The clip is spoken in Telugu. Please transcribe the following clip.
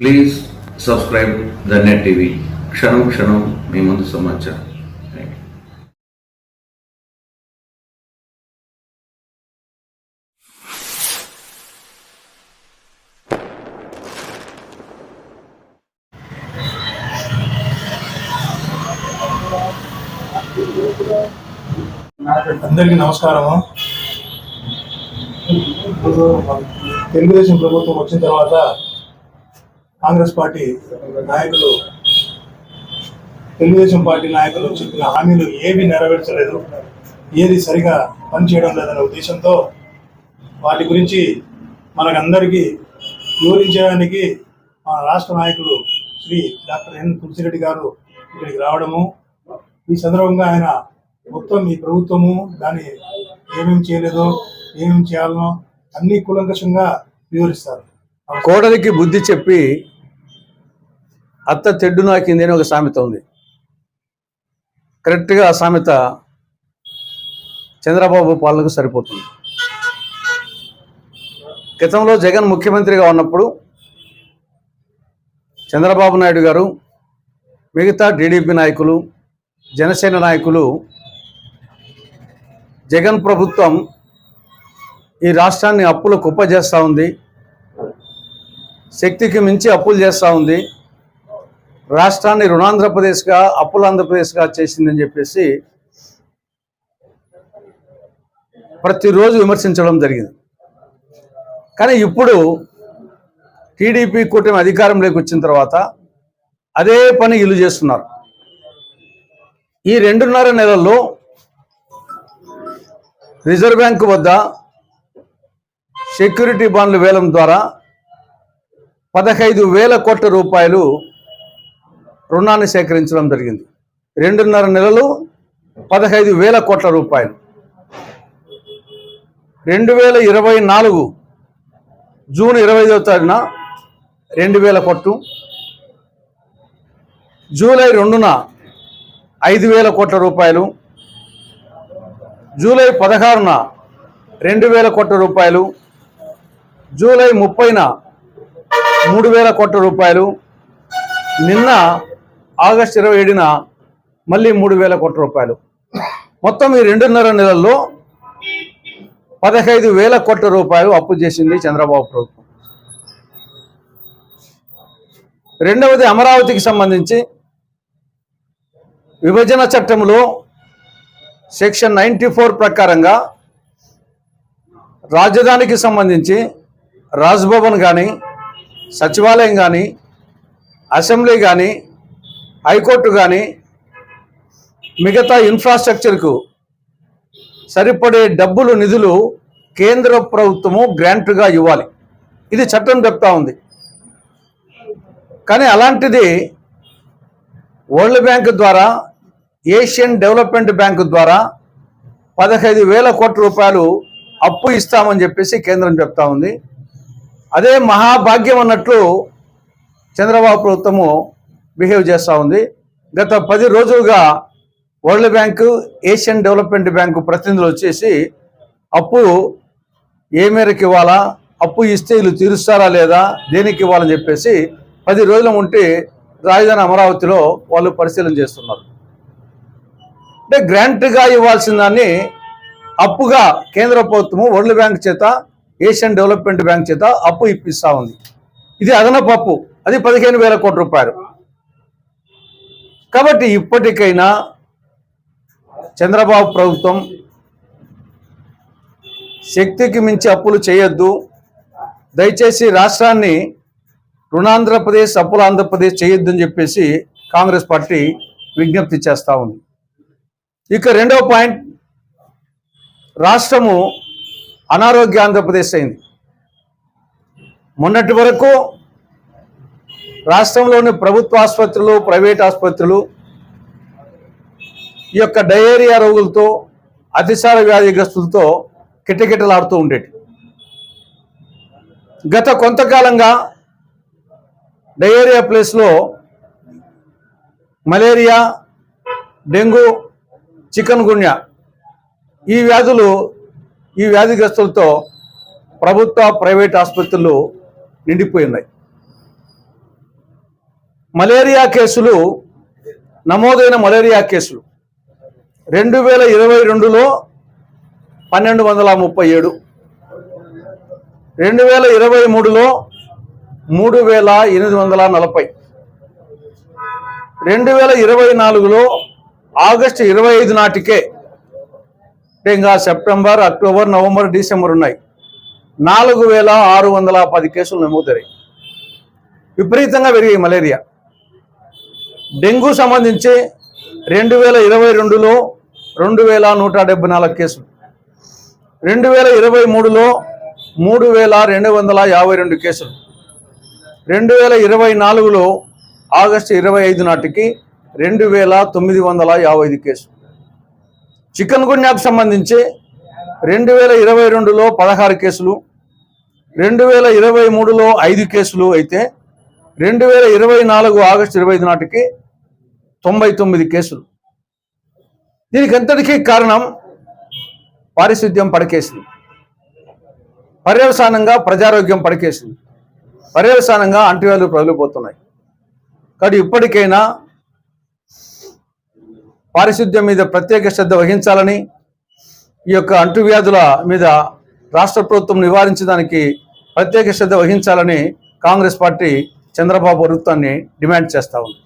Please subscribe the net TV క్షణం క్షణం మీ ముందు సమాచారం. అందరికీ నమస్కారము. తెలుగుదేశం ప్రభుత్వం వచ్చిన తర్వాత కాంగ్రెస్ పార్టీ నాయకులు తెలుగుదేశం పార్టీ నాయకులు చెప్పిన హామీలు ఏవి నెరవేర్చలేదు ఏది సరిగా పనిచేయడం లేదనే ఉద్దేశంతో వాటి గురించి మనకందరికీ వివరించడానికి మన రాష్ట్ర నాయకులు శ్రీ డాక్టర్ ఎన్ తులసిరెడ్డి గారు ఇక్కడికి రావడము ఈ సందర్భంగా ఆయన మొత్తం ఈ ప్రభుత్వము దాన్ని ఏమేమి చేయలేదో ఏమేమి చేయాలనో అన్ని కూలంకషంగా వివరిస్తారు. కోడలికి బుద్ధి చెప్పి అత్త తెడ్డు నాకింది అని ఒక సామెత ఉంది. కరెక్ట్గా ఆ సామెత చంద్రబాబు పాలనకు సరిపోతుంది. గతంలో జగన్ ముఖ్యమంత్రిగా ఉన్నప్పుడు చంద్రబాబు నాయుడు గారు మిగతా టీడీపీ నాయకులు జనసేన నాయకులు జగన్ ప్రభుత్వం ఈ రాష్ట్రాన్ని అప్పులు కుప్ప చేస్తూ ఉంది. శక్తికి మించి అప్పులు చేస్తూ ఉంది. రాష్ట్రాన్ని రుణాంధ్రప్రదేశ్గా అప్పుల ఆంధ్రప్రదేశ్గా చేసిందని చెప్పేసి ప్రతిరోజు విమర్శించడం జరిగింది. కానీ ఇప్పుడు టీడీపీ కూటమి అధికారంలోకి వచ్చిన తర్వాత అదే పని ఇల్లు చేస్తున్నారు. ఈ రెండున్నర నెలల్లో రిజర్వ్ బ్యాంకు వద్ద సెక్యూరిటీ బాండ్ల వేలం ద్వారా పదహైదు వేల కోట్ల రూపాయలు రుణాన్ని సేకరించడం జరిగింది. రెండున్నర నెలలు పదహైదు వేల కోట్ల రూపాయలు. రెండు వేల ఇరవై నాలుగు జూన్ ఇరవై ఐదవ తారీఖున రెండు వేల కోట్లు. జూలై రెండున ఐదు వేల కోట్ల రూపాయలు. జూలై పదహారున రెండు వేల కోట్ల రూపాయలు. జూలై ముప్పైన మూడు వేల కోట్ల రూపాయలు. నిన్న ఆగస్టు ఇరవై ఏడున మళ్ళీ మూడు వేల కోట్ల రూపాయలు. మొత్తం ఈ రెండున్నర నెలల్లో పదహైదు వేల కోట్ల రూపాయలు అప్పు చేసింది చంద్రబాబు ప్రభుత్వం. రెండవది అమరావతికి సంబంధించి విభజన చట్టంలో సెక్షన్ నైంటీ ఫోర్ ప్రకారంగా రాజధానికి సంబంధించి రాజ్భవన్ కానీ సచివాలయం కానీ అసెంబ్లీ కానీ హైకోర్టు కానీ మిగతా ఇన్ఫ్రాస్ట్రక్చర్కు సరిపడే డబ్బులు నిధులు కేంద్ర ప్రభుత్వము గ్రాంట్గా ఇవ్వాలి. ఇది చట్టం చెప్తా ఉంది. కానీ అలాంటిది వరల్డ్ బ్యాంక్ ద్వారా ఏషియన్ డెవలప్మెంట్ బ్యాంక్ ద్వారా పదహైదు వేల కోట్ల రూపాయలు అప్పు ఇస్తామని చెప్పేసి కేంద్రం చెప్తా ఉంది. అదే మహాభాగ్యం అన్నట్లు చంద్రబాబు ప్రభుత్వము బిహేవ్ చేస్తూ ఉంది. గత పది రోజులుగా world bank Asian development bank ప్రతినిధులు వచ్చేసి అప్పు ఏ మేరకు ఇవ్వాలా అప్పు ఇస్తే వీళ్ళు తీరుస్తారా లేదా దేనికి ఇవ్వాలని చెప్పేసి పది రోజుల ఉంటే రాజధాని అమరావతిలో వాళ్ళు పరిశీలన చేస్తున్నారు. అంటే గ్రాంట్గా ఇవ్వాల్సిన దాన్ని అప్పుగా కేంద్ర ప్రభుత్వము వరల్డ్ బ్యాంక్ చేత ఏషియన్ డెవలప్మెంట్ బ్యాంక్ చేత అప్పు ఇప్పిస్తూ ఉంది. ఇది అదనపు అప్పు. అది పదిహేను వేల కోట్ల రూపాయలు. కాబట్టి ఇప్పటికైనా చంద్రబాబు ప్రభుత్వం శక్తికి మించి అప్పులు చేయొద్దు. దయచేసి రాష్ట్రాన్ని రుణాంధ్రప్రదేశ్ అప్పుల ఆంధ్రప్రదేశ్ చేయొద్దు అని చెప్పేసి కాంగ్రెస్ పార్టీ విజ్ఞప్తి చేస్తూ ఉంది. ఇక రెండవ పాయింట్ రాష్ట్రము అనారోగ్య ఆంధ్రప్రదేశ్ అయింది. మొన్నటి వరకు రాష్ట్రంలోని ప్రభుత్వ ఆసుపత్రులు ప్రైవేట్ ఆసుపత్రులు ఈ యొక్క డయేరియా రోగులతో అతిసార వ్యాధిగ్రస్తులతో కిటకిటలాడుతూ ఉండేటి. గత కొంతకాలంగా డయేరియా ప్లేస్లో మలేరియా డెంగ్యూ చికెన్ గున్యా ఈ వ్యాధులు ఈ వ్యాధిగ్రస్తులతో ప్రభుత్వ ప్రైవేట్ ఆసుపత్రులు నిండిపోయి ఉన్నాయి. మలేరియా కేసులు నమోదైన మలేరియా కేసులు. రెండు వేల ఇరవై రెండులో పన్నెండు వందల ముప్పై ఏడు. రెండు వేల ఇరవై మూడులో మూడు వేల ఎనిమిది వందల నలభై. రెండు వేల ఇరవై నాలుగులో ఆగస్టు ఇరవై ఐదు నాటికే అంటే ఇంకా సెప్టెంబర్ అక్టోబర్ నవంబర్ డిసెంబర్ ఉన్నాయి. నాలుగు వేల ఆరు వందల పది కేసులు నమోదయ్యాయి విపరీతంగా పెరిగాయి మలేరియా. డెంగ్యూ సంబంధించి రెండు వేల ఇరవై రెండులో రెండు వేల నూట డెబ్బై నాలుగు కేసులు రెండు వేల ఇరవై మూడులో మూడు వేల రెండు వందల యాభై రెండు కేసులు. రెండు వేల ఇరవై నాలుగులో ఆగస్టు ఇరవై ఐదు నాటికి రెండు వేల తొమ్మిది వందల యాభై ఐదు కేసులు. చికెన్ గున్యాకు సంబంధించి రెండు వేల ఇరవై రెండులో పదహారు కేసులు. రెండు వేల ఇరవై మూడులో ఐదు కేసులు అయితే రెండు వేల ఇరవై నాలుగు ఆగస్టు ఇరవై ఐదు నాటికి తొంభై తొమ్మిది కేసులు. దీనికంతటికీ కారణం పారిశుద్ధ్యం పడకేసింది పర్యవసానంగా ప్రజారోగ్యం పడకేసింది పర్యవసానంగా అంటువ్యాధులు ప్రజలిపోతున్నాయి కాబట్టి ఇప్పటికైనా పారిశుద్ధ్యం మీద ప్రత్యేక శ్రద్ధ వహించాలని ఈ యొక్క అంటువ్యాధుల మీద రాష్ట్ర ప్రభుత్వం నివారించడానికి ప్రత్యేక శ్రద్ధ వహించాలని కాంగ్రెస్ పార్టీ చంద్రబాబు ప్రభుత్వాన్ని డిమాండ్ చేస్తా ఉంది.